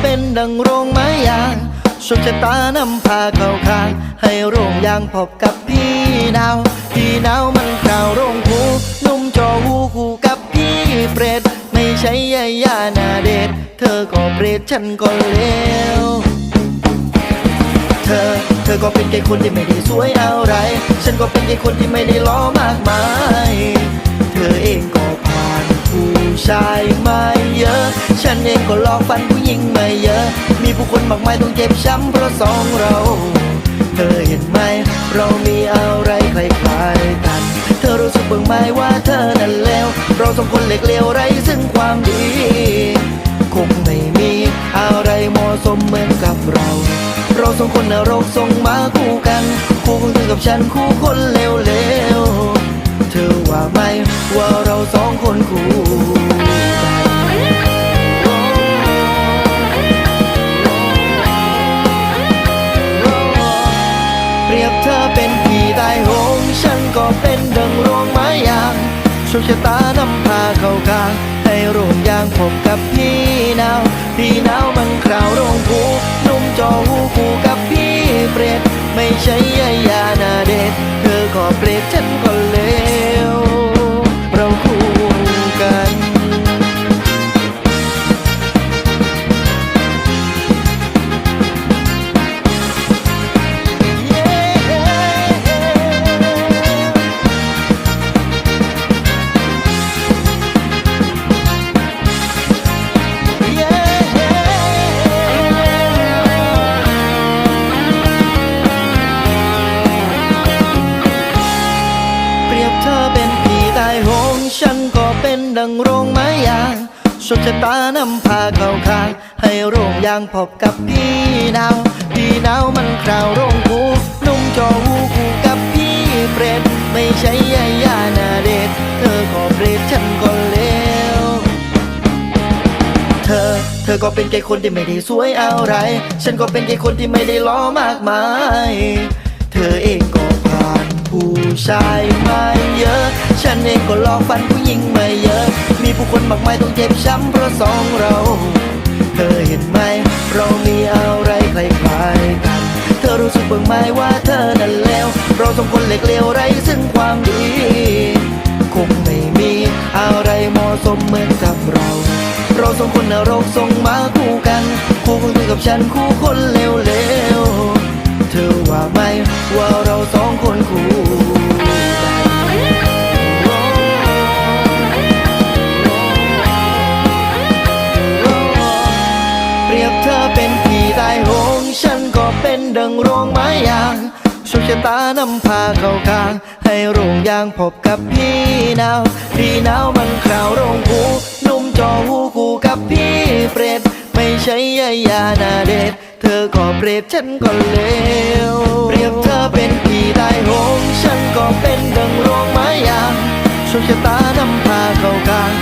เป็นดังโรงไม้ยางโชคชะตานำพาเข้าข้าง ให้โรงยางพบกับพี่ดาว พี่ดาวมันข่าวโรงผูนุ่มจอหูคู่กับพี่เปรตไม่ใช่ยายานาเดชเธอก็เปรตฉันก็เลวเธอ เธอก็เป็นแค่คนที่ไม่ได้สวยอะไร ฉันก็เป็นแค่คนที่ไม่ได้ล้อมากมาย เธอเองก็ผ่านผู้ชายมาเยอะ ฉันเองก็ลองฟันผู้หญิงมา คนมากมายต้องเจ็บช้ำเพราะสองเรา เธอเห็นไหม เรามีอะไรคล้ายๆกัน เธอรู้สึกบ้างไหมว่าเธอนั้นเลวเราสองคนเหล็กเลวไรซึ่งความดี คงไม่มีอะไรเหมาะสมเหมือนกับเรา เราสองคนนรกส่งมาคู่กัน คู่ของเธอกับฉันคู่คนเลวๆเธอว่าไหมว่าเราสองคนคู่ เรียบเธอเป็นผีตายโหงฉันก็เป็นดังรวงไม้ยางโชคชะตานำพาเข้ากลางให้โรงยางพบกับพี่นาวพี่นาวมันคราวรงผูนุ่มจอหูกูกับพี่เปรตไม่ใช่ยายานาเดชเธอก็เปรตฉัน ฉันก็เป็นดังโรงไม้ยางโชคชะตานำพาเข้าข้างให้โรงยางพบกับพี่นาวพี่นาวมันคราวโรงผูนุ่มจอหูคูกับพี่เปรตไม่ใช่ยายานาเดชเธอก็เปรตฉันก็เลวเธอ เธอก็เป็นแค่คนที่ไม่ได้สวยอะไร ฉันก็เป็นแค่คนที่ไม่ได้ล้อมากมาย เธอเองก็ผ่านผู้ชายมาเยอะ ฉันเองก็ลองฟันผู้หญิงมาเยอะ มีผู้คนมากมายต้องเจ็บช้ำเพราะสองเรา เธอเห็นไหม เรามีอะไรคล้ายๆกัน เธอรู้สึกบ้างไหมว่าเธอนั้นเลวเราสองคนเหล็กเลวไรซึ่งความดี คงไม่มีอะไรเหมาะสมเหมือนกับเรา เราสองคนนรกส่งมาคู่กัน คู่ของเธอกับฉันคู่คนเลวๆ เธอว่าไหมว่าเราสองคนคู่ เรียกเธอเป็นผีตายโหงฉันก็เป็นดังโรงไม้ยางโชคชะตานำพาเข้ากลาง ให้โรงยางพบกับพี่หนาวพี่หนาวมันคราวโรงหูนุ่มจอหูกูกับพี่เปรตไม่ใช่ยายานาเดชเธอก็เปรตฉันก็เลวเรียกเธอเป็นผีตายโหงฉันก็เป็นดังโรงไม้ยางโชคชะตานำพาเข้ากลาง